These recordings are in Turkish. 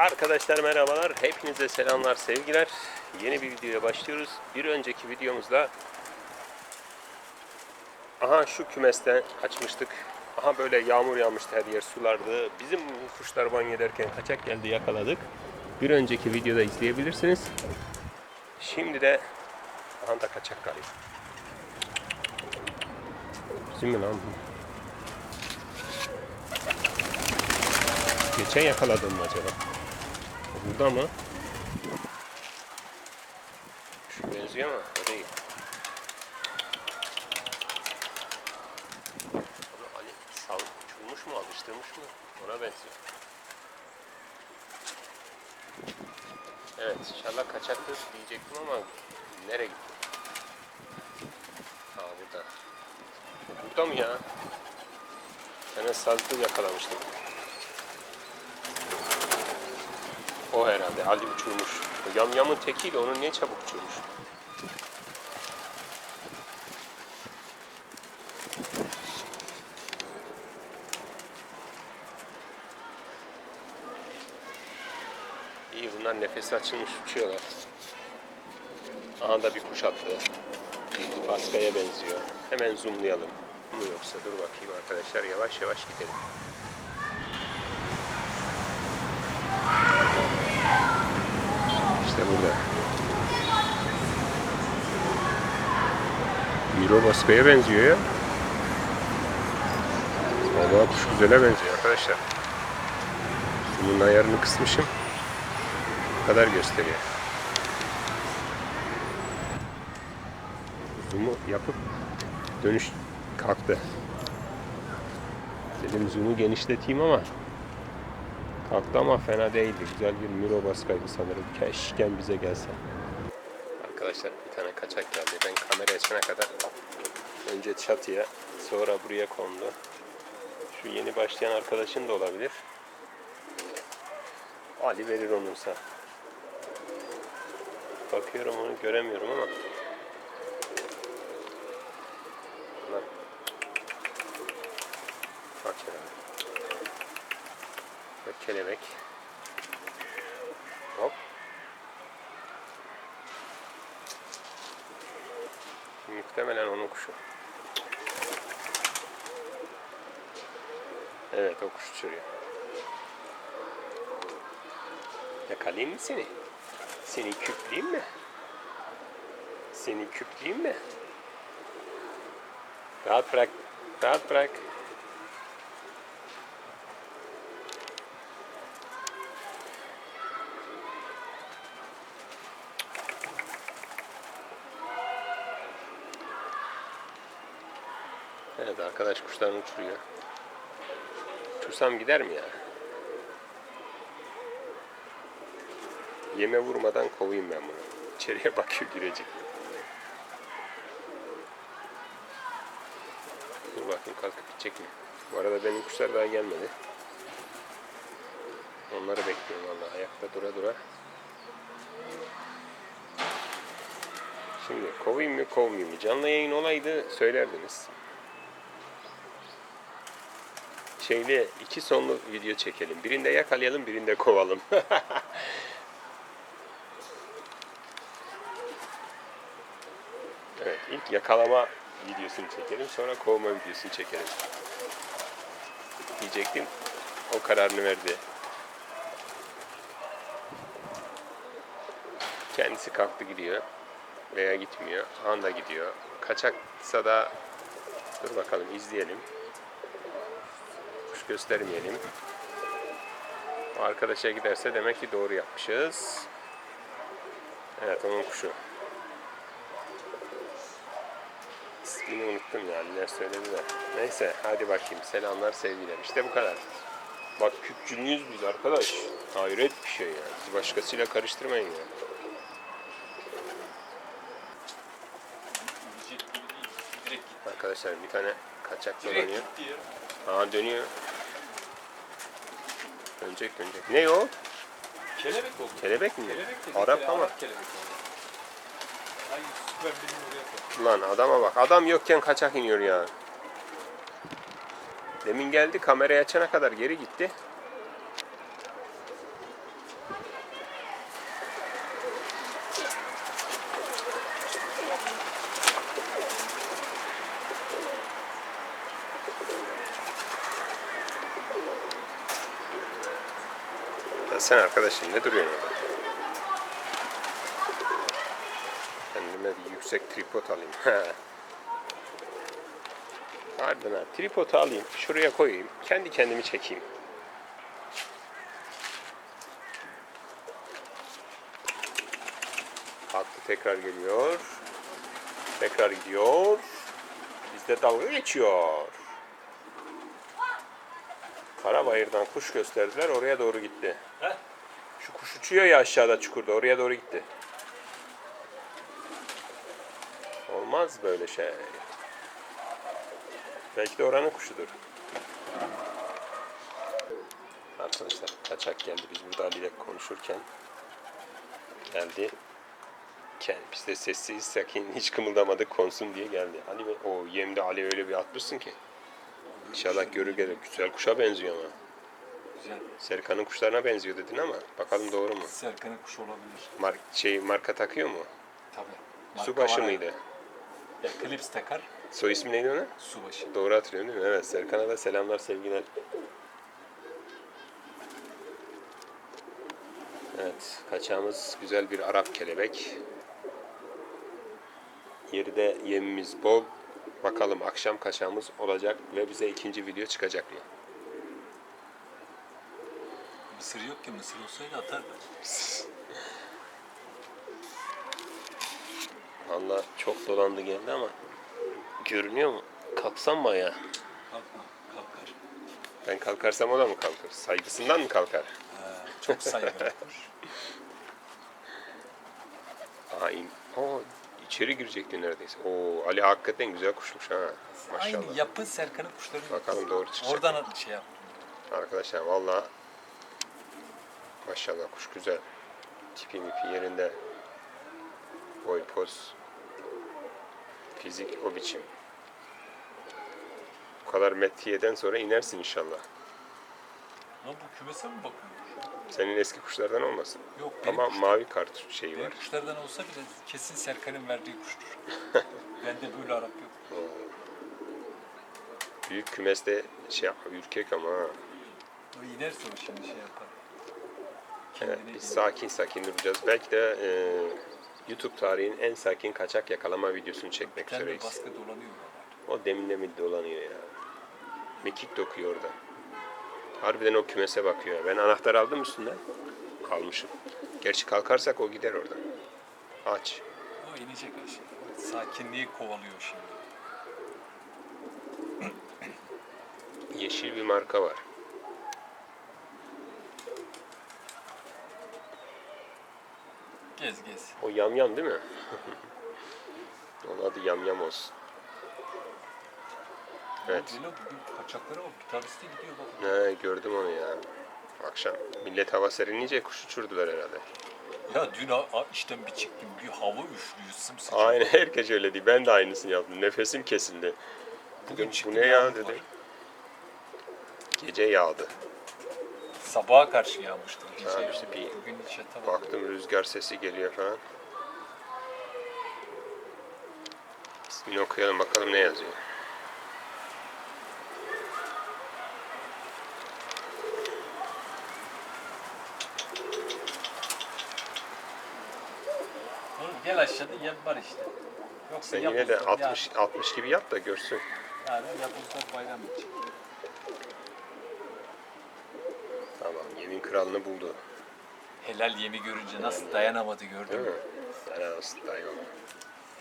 Arkadaşlar merhabalar. Hepinize selamlar, sevgiler. Yeni bir videoya başlıyoruz. Bir önceki videomuzda aha şu kümesten açmıştık. Aha böyle yağmur yağmıştı her yer sulardı. Bizim kuşlar banyo ederken kaçak geldi yakaladık. Bir önceki videoda izleyebilirsiniz. Şimdi de aha da kaçak galiba. Bizim mi lan bu? Geçen yakaladım mı acaba? Burada mı? Şu benziyor ama o değil. Onu Ali sal, uçurmuş mu, alıştırmış mı? Ona benziyor. Evet, inşallah kaçaktır diyecektim ama nereye gitti? Aa burada. Burada mı ya? Ben sazlı yakalamıştım. O herhalde. Ali uçurmuş. O Yamyamın tekiyle onu niye çabuk uçurmuş? İyi bunlar nefesi açılmış uçuyorlar. Aha da bir kuş attı. Baskaya benziyor. Hemen zoomlayalım. Mu yoksa dur bakayım arkadaşlar yavaş yavaş gidelim. İşte burada. Miro Baska'ya benziyor ya. Vallahi kuş güzele benziyor arkadaşlar. Bunun ayarını kısmışım. Bu kadar gösteriyor. Zoom'u yapıp dönüş kalktı. Dedim zoom'u genişleteyim ama Kalktı ama fena değildi. Güzel bir Miro baskaydı sanırım. Keşken bize gelse. Arkadaşlar bir tane kaçak geldi. Ben kamera açana kadar önce çatıya sonra buraya kondu. Şu yeni başlayan arkadaşın da olabilir. Ali verir onunsa. Bakıyorum onu göremiyorum ama. Lan. Bak ya. Ve kelebek. Hop. Muhtemelen onun kuşu. Evet o kuş uçuruyor. Yakalayayım mı seni? Seni küpleyeyim mi? Seni küpleyeyim mi? Rahat bırak. Rahat bırak. Evet arkadaş kuşlarını uçuruyor. Uçursam gider mi ya? Yeme vurmadan kovayım ben bunu. İçeriye bakıyor girecek. Dur bakayım kalkıp gidecek mi? Bu arada benim kuşlar daha gelmedi. Onları bekliyorum vallahi ayakta dura dura. Şimdi kovayım mı kovmayayım mı? Canlı yayın olaydı söylerdiniz. Şeyli iki sonlu video çekelim. Birinde yakalayalım, birinde kovalım. evet, ilk yakalama videosunu çekelim, sonra kovma videosunu çekelim. Diyecektim, o kararını verdi. Kendisi kalktı gidiyor veya gitmiyor. Anda gidiyor. Kaçaksa da dur bakalım izleyelim göstermeyelim. Arkadaşa giderse demek ki doğru yapmışız. Evet onun kuşu. İsmini unuttum ya. Neler söyledi de. Neyse hadi bakayım. Selamlar sevgiler. İşte bu kadar. Bak küpçülüyüz biz arkadaş. Hayret bir şey ya. Bizi başkasıyla karıştırmayın ya. Arkadaşlar bir tane kaçak dolanıyor. Aa dönüyor. Dönecek dönecek. Ne o? Kelebek oldu. Kelebek mi? Kelebek de Arap ama. Arap kelebek oldu. Ay süper oraya koy. Lan adama bak. Adam yokken kaçak iniyor ya. Demin geldi kamerayı açana kadar geri gitti. Sen arkadaşım ne duruyorsun orada? Kendime bir yüksek tripod alayım. Harbiden ha. Tripod alayım. Şuraya koyayım. Kendi kendimi çekeyim. Kalktı tekrar geliyor. Tekrar gidiyor. Bizde dalga geçiyor. Karabayır'dan kuş gösterdiler. Oraya doğru gitti. Uçuyor ya aşağıda çukurda. Oraya doğru gitti. Olmaz böyle şey. Belki de oranın kuşudur. Arkadaşlar kaçak geldi. Biz burada Ali ile konuşurken geldi. Ken- Biz de sessiz sakin hiç kımıldamadık konsun diye geldi. Ali Bey, o yemde Ali öyle bir atmışsın ki. İnşallah görür gelir. Güzel kuşa benziyor ama. Güzel. Serkan'ın kuşlarına benziyor dedin ama bakalım doğru mu? Serkan'ın kuşu olabilir. Mar şey marka takıyor mu? Tabii. Subaşı mıydı? Ya klips takar. Soy ismi neydi ona? Subaşı. Doğru hatırlıyorum değil mi? Evet Serkan'a da selamlar sevgiler. Evet kaçağımız güzel bir Arap kelebek. Yeri de yemimiz bol. Bakalım akşam kaçağımız olacak ve bize ikinci video çıkacak mı? Mısır yok ki mısır olsaydı atardı. Valla çok dolandı geldi ama görünüyor mu? Kalksam mı ya? Kalkma. Kalkar. Ben kalkarsam o da mı kalkar? Saygısından mı kalkar? Ha, çok saygılı kuş. Aha in. Oo, içeri girecekti neredeyse. Oo, Ali hakikaten güzel kuşmuş ha. Maşallah. Aynı yapı Serkan'ın kuşlarının. Bakalım doğru çıkacak. Oradan şey yap. Arkadaşlar valla maşallah kuş güzel. Tipi mipi yerinde. Boy poz. Fizik o biçim. Bu kadar metriyeden sonra inersin inşallah. Lan bu kümese mi bakıyormuş? Senin eski kuşlardan olmasın. Yok benim, Ama kuş- mavi kart şeyi var. benim kuşlardan olsa bile kesin Serkan'ın verdiği kuştur. Bende böyle Arap yok. Büyük kümeste şey ürkek ama ha. O inerse o şimdi şey yapar. Evet, biz sakin sakin duracağız. Belki de e, YouTube tarihinin en sakin kaçak yakalama videosunu çekmek bir tane üzereyiz. baskı dolanıyor. O deminde mi dolanıyor ya. Mekik dokuyor orada. Harbiden o kümese bakıyor. Ben anahtar aldım üstünden. Kalmışım. Gerçi kalkarsak o gider oradan. Aç. O inecek aşağı. Sakinliği kovalıyor şimdi. Yeşil bir marka var. Gez gez. O yamyam değil mi? Onun adı yamyam olsun. Evet. Evet. bugün kaçaklara bak. De gidiyor bak. Ne gördüm onu ya. Akşam millet hava serinleyince kuş uçurdular herhalde. Ya dün a- a- işten bir çıktım. Bir hava üflüyor sımsıcak. Aynen herkes öyle değil. Ben de aynısını yaptım. Nefesim kesildi. Bugün Dedim, bu ne ya yağmur var. Gece yağdı. Sabaha karşı yağmıştı. Gece Ha, işte bir- Bugün hiç yatamadım. Baktım rüzgar sesi geliyor falan. İsmini okuyalım bakalım ne yazıyor. Oğlum gel aşağıda yem var işte. Yoksa Sen yine de yapbozlar, 60 60 gibi yap da görsün. Ya, yani yapbozlar bayram için. Tamam yemin kralını buldu. Helal yemi görünce nasıl dayanamadı gördün Değil mi? mü? Helal olsun dayı oğlum.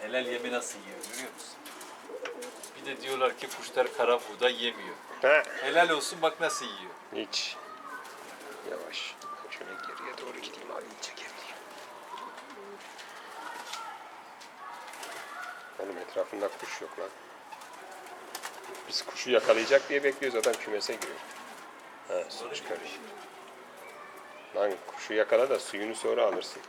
Helal yemi nasıl yiyor görüyor musun? Bir de diyorlar ki kuşlar kara buğday yemiyor. Ha, Helal olsun bak nasıl yiyor. hiç. Yavaş. Şöyle geriye doğru gideyim abi iyice geriye. Oğlum etrafında kuş yok lan. Biz kuşu yakalayacak diye bekliyoruz adam kümese giriyor. Ha su çıkarıyor. Lan kuşu yakala da suyunu sonra alırsın.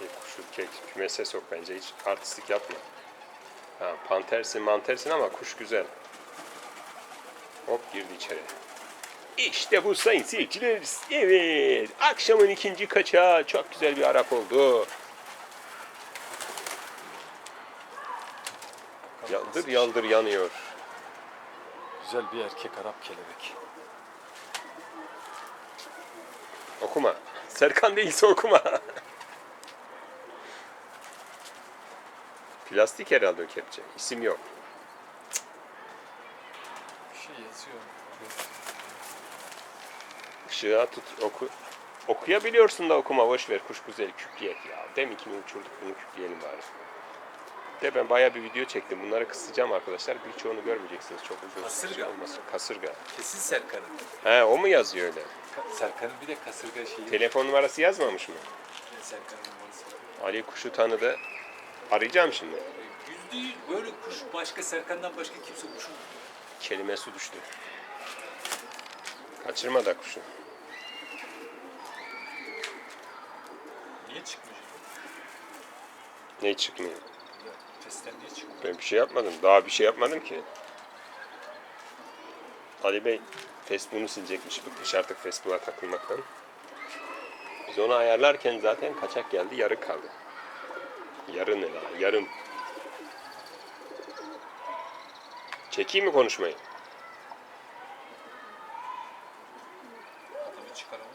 Bir kuşu kek kümese sok bence hiç artistlik yapma. Ha, pantersin mantersin ama kuş güzel. Hop girdi içeri. İşte bu sayın seyirciler. Evet. Akşamın ikinci kaçağı. Çok güzel bir Arap oldu. Yaldır yaldır yanıyor. Güzel bir erkek Arap kelebek. Okuma. Serkan değilse okuma. Plastik herhalde o kepçe. İsim yok. Bir şey yazıyor. Işığa tut oku. Okuyabiliyorsun da okuma boş ver kuş güzeli küpleyek ya. Deminkini uçurduk bunu küpleyelim bari. De ben bayağı bir video çektim. Bunları kısacağım arkadaşlar. Birçoğunu görmeyeceksiniz. Çok uzun Kasırga. şey olmasın. Kasırga. Kesin Serkan'ın. He o mu yazıyor öyle? Ka- Serkan'ın bir de kasırga şeyi. Telefon numarası yazmamış mı? Serkan'ın numarası. Ali kuşu tanıdı. Arayacağım şimdi. Yüzde yüz böyle kuş başka Serkan'dan başka kimse kuşun. Kelimesi düştü. Kaçırma da kuşu. Niye çıkmış? Ne çıkmıyor? Ya, Testten niye çıkmış? Ben bir şey yapmadım. Daha bir şey yapmadım ki. Ali Bey Facebook'unu silecekmiş. Bıkmış artık Facebook'a takılmaktan. Biz onu ayarlarken zaten kaçak geldi. Yarı kaldı. Yarı ne lan? Yarım. Çekeyim mi konuşmayı? Adını çıkaralım.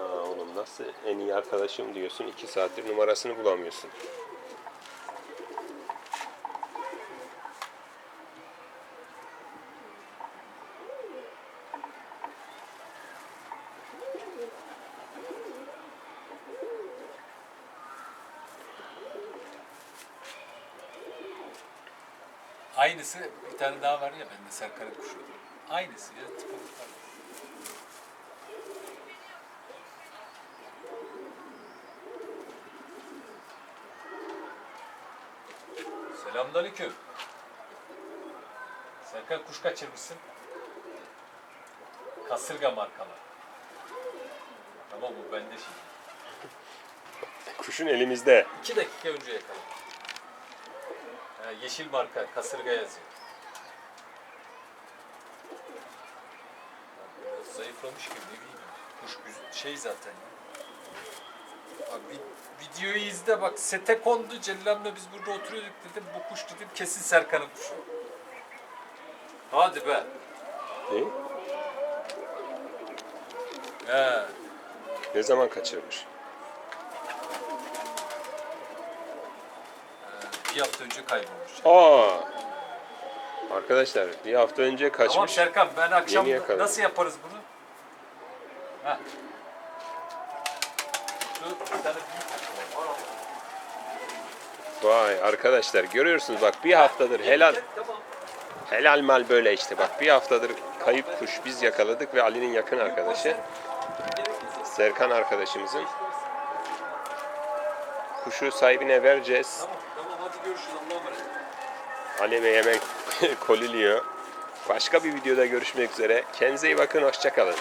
Aa, oğlum nasıl en iyi arkadaşım diyorsun. iki saattir numarasını bulamıyorsun. Aynısı bir tane daha var ya bende Serkan'ın kuşu. Aynısı ya tipi var. Selamünaleyküm. Serkan kuş kaçırmışsın. Kasırga markalı. Tamam bu bende şimdi. Kuşun elimizde. İki dakika önce yakaladım. Ha, yeşil marka, kasırga yazıyor. Biraz zayıflamış gibi ne bileyim. Kuş güzel, şey zaten. Abi, vi- videoyu izle bak sete kondu Cellal'le biz burada oturuyorduk dedim bu kuş dedim kesin Serkan'ın kuşu. Hadi be. Ne? He. Ne zaman kaçırmış? Bir hafta önce kaybolmuş. Aa! Arkadaşlar bir hafta önce Tamam kaçmış. Serkan ben akşam Yeni yakaladım. nasıl yaparız bunu? Ha. Şu bir tane büyük var. Vay arkadaşlar görüyorsunuz bak bir haftadır helal Tamam. helal mal böyle işte bak bir haftadır kayıp kuş biz yakaladık ve Ali'nin yakın arkadaşı Serkan arkadaşımızın kuşu sahibine vereceğiz. Tamam tamam görüşürüz Allah'a emanet. Hemen koliliyor. Başka bir videoda görüşmek üzere. Kendinize iyi bakın hoşçakalın.